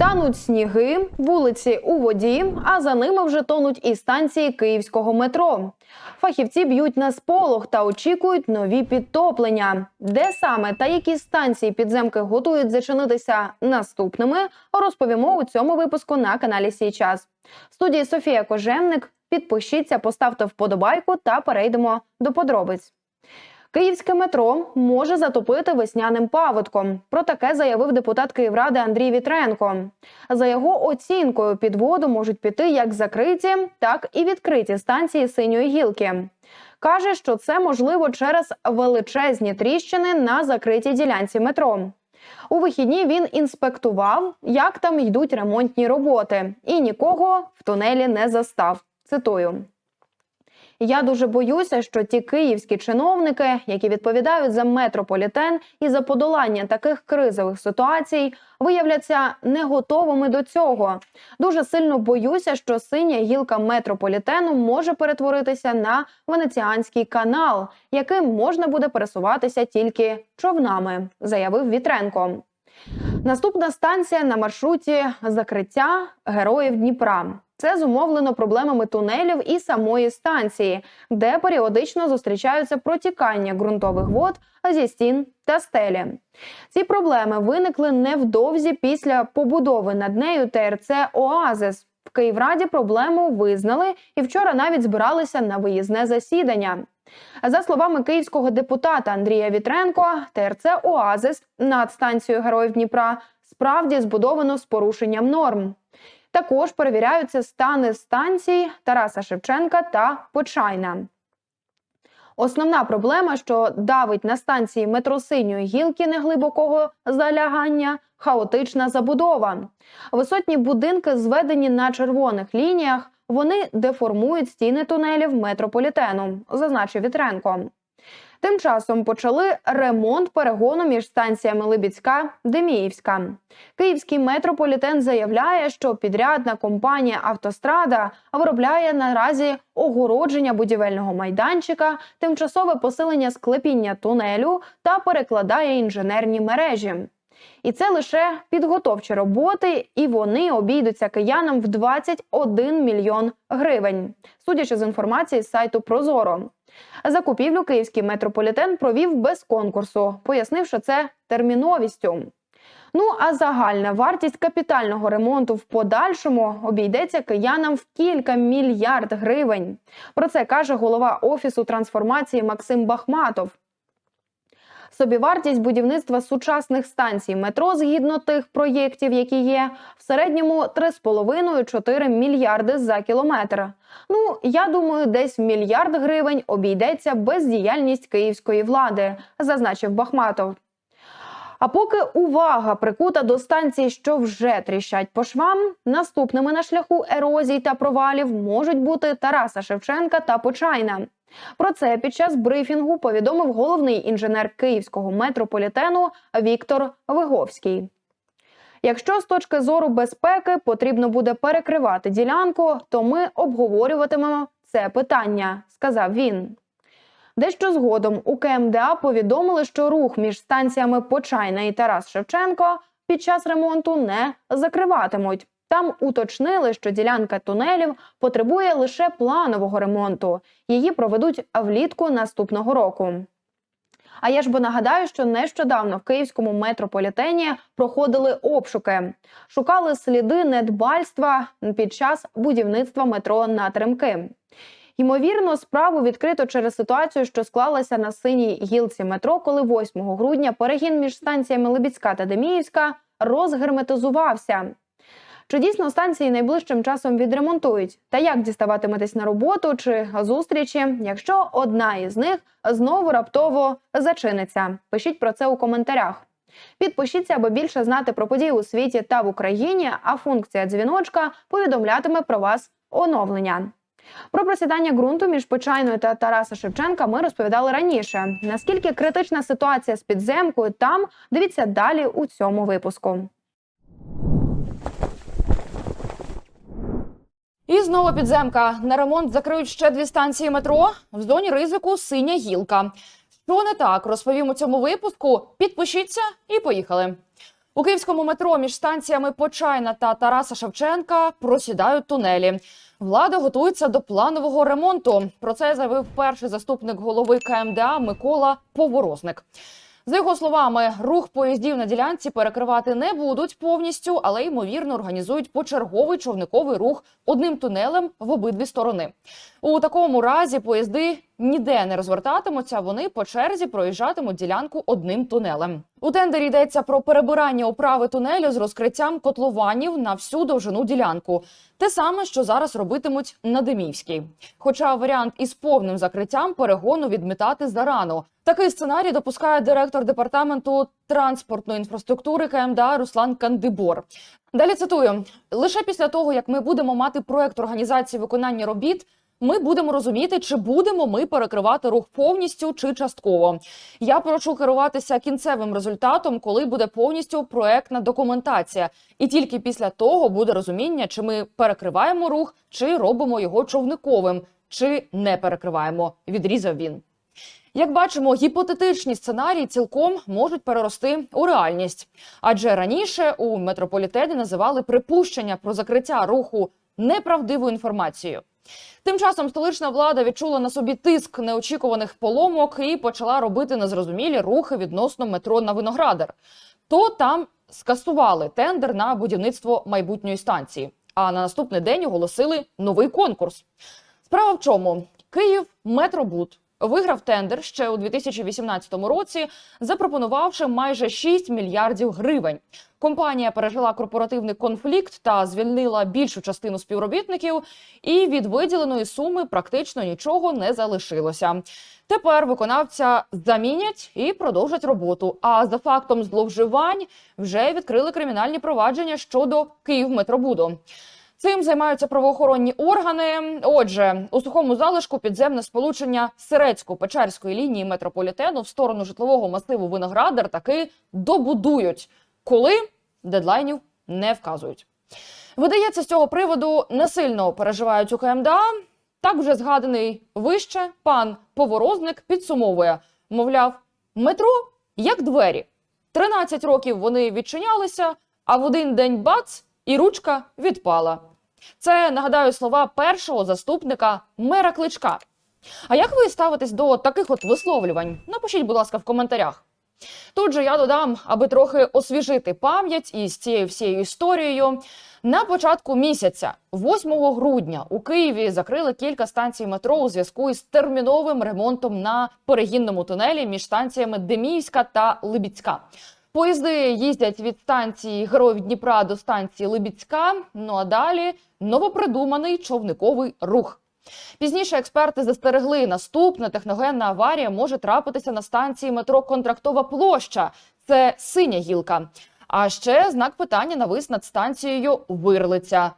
Тануть сніги, вулиці у воді, а за ними вже тонуть і станції київського метро. Фахівці б'ють на сполох та очікують нові підтоплення. Де саме та які станції підземки готують зачинитися наступними, розповімо у цьому випуску на каналі Сій час. В студії Софія Кожевник. Підпишіться, поставте вподобайку та перейдемо до подробиць. Київське метро може затопити весняним паводком. Про таке заявив депутат Київради Андрій Вітренко. За його оцінкою, під воду можуть піти як закриті, так і відкриті станції синьої гілки. Каже, що це можливо через величезні тріщини на закритій ділянці метро. У вихідні він інспектував, як там йдуть ремонтні роботи, і нікого в тунелі не застав. Цитую. Я дуже боюся, що ті київські чиновники, які відповідають за метрополітен і за подолання таких кризових ситуацій, виявляться не готовими до цього. Дуже сильно боюся, що синя гілка метрополітену може перетворитися на венеціанський канал, яким можна буде пересуватися тільки човнами, заявив Вітренко. Наступна станція на маршруті закриття героїв Дніпра. Це зумовлено проблемами тунелів і самої станції, де періодично зустрічаються протікання ґрунтових вод зі стін та стелі. Ці проблеми виникли невдовзі після побудови над нею ТРЦ Оазис. В Київраді проблему визнали і вчора навіть збиралися на виїзне засідання. За словами київського депутата Андрія Вітренко, ТРЦ Оазис над станцією Героїв Дніпра справді збудовано з порушенням норм. Також перевіряються стани станцій Тараса Шевченка та Почайна. Основна проблема, що давить на станції метро синьої гілки неглибокого залягання хаотична забудова. Висотні будинки зведені на червоних лініях. Вони деформують стіни тунелів метрополітену, зазначив Вітренко. Тим часом почали ремонт перегону між станціями Либіцька Деміївська. Київський метрополітен заявляє, що підрядна компанія Автострада виробляє наразі огородження будівельного майданчика, тимчасове посилення склепіння тунелю та перекладає інженерні мережі. І це лише підготовчі роботи, і вони обійдуться киянам в 21 мільйон гривень, судячи з інформації з сайту Прозоро. Закупівлю київський метрополітен провів без конкурсу, пояснивши це терміновістю. Ну а загальна вартість капітального ремонту в подальшому обійдеться киянам в кілька мільярд гривень. Про це каже голова офісу трансформації Максим Бахматов. Собівартість будівництва сучасних станцій метро згідно тих проєктів, які є, в середньому 3,5-4 мільярди за кілометр. Ну я думаю, десь мільярд гривень обійдеться бездіяльність київської влади, зазначив Бахматов. А поки увага прикута до станцій, що вже тріщать по швам, наступними на шляху ерозій та провалів можуть бути Тараса Шевченка та Почайна. Про це під час брифінгу повідомив головний інженер київського метрополітену Віктор Виговський. Якщо з точки зору безпеки потрібно буде перекривати ділянку, то ми обговорюватимемо це питання, сказав він. Дещо згодом у КМДА повідомили, що рух між станціями Почайна і Тарас Шевченко під час ремонту не закриватимуть. Там уточнили, що ділянка тунелів потребує лише планового ремонту. Її проведуть влітку наступного року. А я ж бо нагадаю, що нещодавно в київському метрополітені проходили обшуки, шукали сліди недбальства під час будівництва метро на Теремки. Ймовірно, справу відкрито через ситуацію, що склалася на синій гілці метро, коли 8 грудня перегін між станціями Либіцька та Деміївська розгерметизувався. Чи дійсно станції найближчим часом відремонтують? Та як діставатиметесь на роботу чи зустрічі, якщо одна із них знову раптово зачиниться? Пишіть про це у коментарях. Підпишіться, аби більше знати про події у світі та в Україні. А функція дзвіночка повідомлятиме про вас оновлення. Про просідання ґрунту між Почайною та Тараса Шевченка ми розповідали раніше. Наскільки критична ситуація з підземкою там дивіться далі у цьому випуску. І знову підземка. На ремонт закриють ще дві станції метро. В зоні ризику синя гілка. Що не так, розповім у цьому випуску. Підпишіться і поїхали. У київському метро між станціями Почайна та Тараса Шевченка просідають тунелі. Влада готується до планового ремонту. Про це заявив перший заступник голови КМДА Микола Поворозник. За його словами, рух поїздів на ділянці перекривати не будуть повністю, але ймовірно організують почерговий човниковий рух одним тунелем в обидві сторони. У такому разі поїзди ніде не розвертатимуться. Вони по черзі проїжджатимуть ділянку одним тунелем. У тендері йдеться про перебирання управи тунелю з розкриттям котлованів на всю довжину ділянку. Те саме, що зараз робитимуть на Демівській. Хоча варіант із повним закриттям перегону відмітати зарано. Такий сценарій допускає директор департаменту транспортної інфраструктури КМДА Руслан Кандибор. Далі цитую: лише після того, як ми будемо мати проект організації виконання робіт. Ми будемо розуміти, чи будемо ми перекривати рух повністю чи частково. Я прошу керуватися кінцевим результатом, коли буде повністю проектна документація, і тільки після того буде розуміння, чи ми перекриваємо рух, чи робимо його човниковим, чи не перекриваємо. Відрізав він. Як бачимо, гіпотетичні сценарії цілком можуть перерости у реальність, адже раніше у метрополітені називали припущення про закриття руху неправдивою інформацією. Тим часом столична влада відчула на собі тиск неочікуваних поломок і почала робити незрозумілі рухи відносно метро на Виноградар. То там скасували тендер на будівництво майбутньої станції. А на наступний день оголосили новий конкурс. Справа в чому? Київ Метробуд виграв тендер ще у 2018 році, запропонувавши майже 6 мільярдів гривень. Компанія пережила корпоративний конфлікт та звільнила більшу частину співробітників, і від виділеної суми практично нічого не залишилося. Тепер виконавця замінять і продовжать роботу. А за фактом зловживань вже відкрили кримінальні провадження щодо Київметробуду. Цим займаються правоохоронні органи. Отже, у сухому залишку підземне сполучення Сирецько-Печерської лінії метрополітену в сторону житлового масиву Виноградар таки добудують, коли дедлайнів не вказують. Видається, з цього приводу не сильно переживають у КМДА. Так вже згаданий вище пан Поворозник підсумовує: мовляв, метро як двері. 13 років вони відчинялися, а в один день бац і ручка відпала. Це нагадаю слова першого заступника мера Кличка. А як ви ставитесь до таких от висловлювань? Напишіть, будь ласка, в коментарях. Тут же я додам, аби трохи освіжити пам'ять із цією всією історією. На початку місяця, 8 грудня, у Києві закрили кілька станцій метро у зв'язку із терміновим ремонтом на перегінному тунелі між станціями Деміївська та Либіцька. Поїзди їздять від станції Героїв Дніпра до станції Либіцька. Ну а далі новопридуманий човниковий рух. Пізніше експерти застерегли, наступна техногенна аварія може трапитися на станції метро Контрактова площа. Це синя гілка. А ще знак питання навис над станцією Вирлиця.